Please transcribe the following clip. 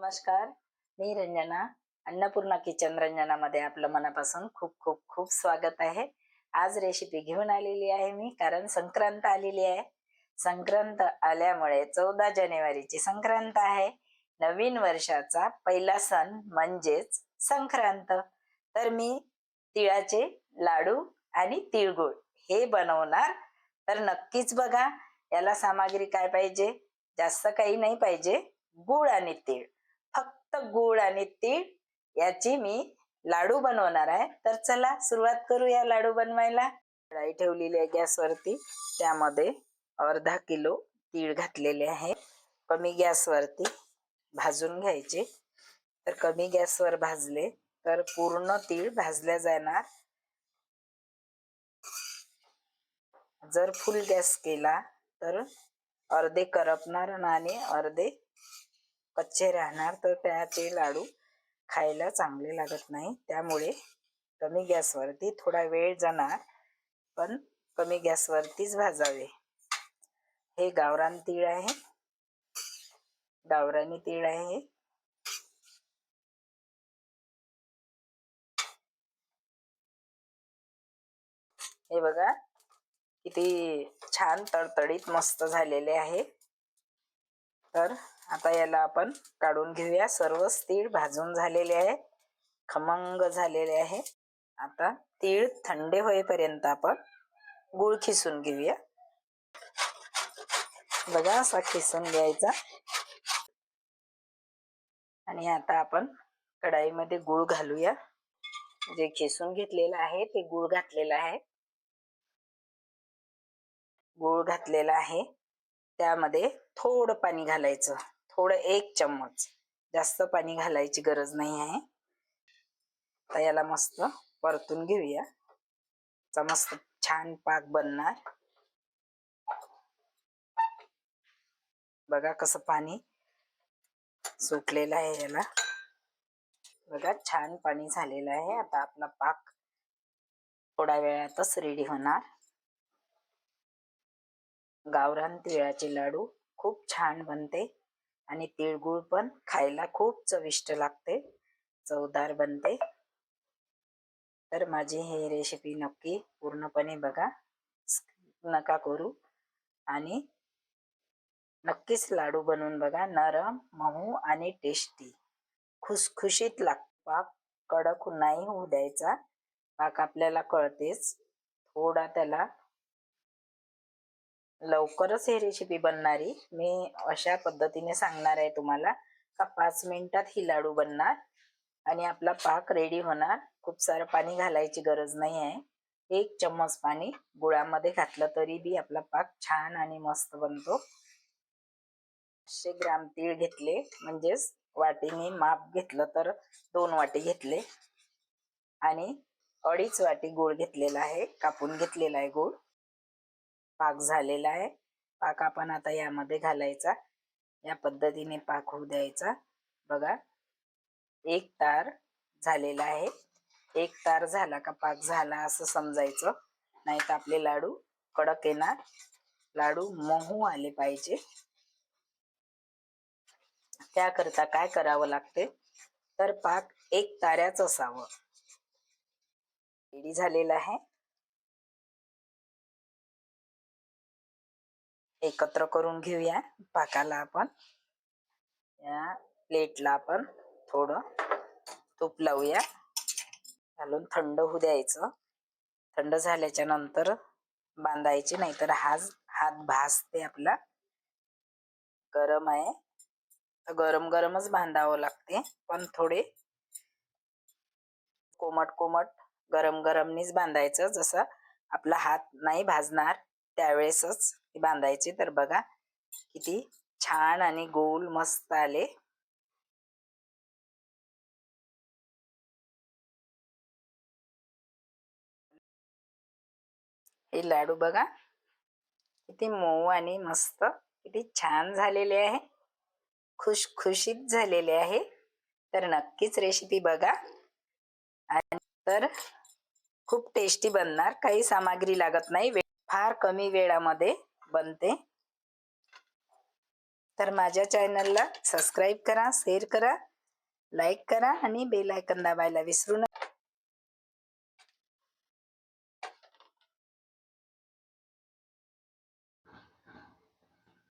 नमस्कार. मी रंजना अन्नपूर्णा किचन रंजनामध्ये आपलं मनापासून खूप खूप खूप स्वागत आहे. आज रेसिपी घेऊन आलेली आहे मी कारण संक्रांत आलेली आहे. संक्रांत आल्यामुळे चौदा जानेवारीची संक्रांत आहे. नवीन वर्षाचा पहिला सण म्हणजेच संक्रांत. तर मी तिळाचे लाडू आणि तिळगुळ हे बनवणार. तर नक्कीच बघा याला सामग्री काय पाहिजे? जास्त काही नाही पाहिजे. गुळ आणि तीळ. फक्त गुळ आणि तीळ याची मी लाडू बनवणार आहे. तर चला सुरुवात करूया लाडू बनवायला. कढाई ठेवलेली आहे गॅसवरती. त्यामध्ये अर्धा किलो तीळ घातलेले आहे. कमी गॅसवरती भाजून घ्यायचे. तर कमी गॅसवर भाजले तर पूर्ण तीळ भाजल्या जाणार. जर फुल गॅस केला तर अर्धे करपणार आणि अर्धे कच्चे राहणार तर त्याचे लाडू खायला चांगले लागत नाही. त्यामुळे कमी गॅसवरती थोडा वेळ जाणार पण कमी गॅसवरतीच भाजावे. हे गावरान तीळ आहे. गावरानी तीळ आहे हे बघा किती छान तडतडीत मस्त झालेले आहे. तर आता याला आपण काढून घेऊया. सर्व तीळ भाजून झालेले आहे. खमंग झालेले आहे. आता तीळ थंडे होईपर्यंत आपण गुळ खिसून घेऊया. बघा असा खिसून घ्यायचा. आणि आता आपण कढाईमध्ये गुळ घालूया. जे खिसून घेतलेलं आहे ते गुळ घातलेलं आहे. गुळ घातलेला आहे. त्यामध्ये थोडं पाणी घालायचं. थोडं एक चम्मच जास्त पाणी घालायची गरज नाही आहे. तर याला मस्त परतून घेऊया. चा मस्त छान पाक बनणार. बघा कसं पाणी सुटलेलं आहे याला. बघा छान पाणी झालेलं आहे. आता आपला पाक थोड्या वेळातच रेडी होणार. गावरान तिळाचे लाडू खूप छान बनते. आणि तिळगुळ पण खायला खूप चविष्ट लागते. चवदार बनते. तर माझी ही रेसिपी नक्की पूर्णपणे बघा. नका करू. आणि नक्कीच लाडू बनवून बघा. नरम मऊ आणि टेस्टी खुसखुशीत लाग पाक कडक नाही होऊ द्यायचा. पाक आपल्याला कळतेच. थोडा त्याला लवकरच ही रेसिपी बनणारी मी अशा पद्धतीने सांगणार आहे तुम्हाला. का पाच मिनिटात ही लाडू बनणार आणि आपला पाक रेडी होणार. खूप सारं पाणी घालायची गरज नाही आहे. एक चम्मच पाणी गुळामध्ये घातलं तरी बी आपला पाक छान आणि मस्त बनतो. पाचशे ग्राम तीळ घेतले म्हणजेच वाटीने माप घेतलं तर दोन वाटी घेतले. आणि अडीच वाटी गुळ घेतलेला आहे कापून घेतलेला आहे गुळ. पाक झालेला आहे. पाक आपण आता यामध्ये घालायचा. या पद्धतीने पाक होऊ द्यायचा. बघा. एक तार झालेला आहे. एक तार झाला का पाक झाला असं समजायचं. नाही तर आपले लाडू कडक येणार. लाडू मऊ आले पाहिजे. त्याकरता काय करावं लागते? तर पाक एक ताऱ्याच असावं. रेडी झालेला आहे. एकत्र करून घेऊया पाकाला आपण. या प्लेटला आपण थोडं तूप लावूया. घालून थंड होऊ द्यायचं. थंड झाल्याच्यानंतर बांधायचे नाहीतर हाज हात भासते आपला. गरम आहे. तर गरम गरमच बांधावं लागते पण थोडे कोमट कोमट गरम गरमनीच बांधायचं जसं आपला हात नाही भाजणार. त्यावेळेसच बांधायचे. तर बघा किती छान आणि गोल मस्त आले. हे लाडू बघा किती मऊ आणि मस्त किती छान झालेले आहे. खुशखुशीत झालेले आहे. तर नक्कीच रेसिपी बघा. आणि तर खूप टेस्टी बनणार. काही सामग्री लागत नाही. फार कमी वेळामध्ये बनते. तर माझ्या चॅनलला सबस्क्राईब करा शेअर करा लाईक करा आणि बेल आयकन दाबायला विसरू नका.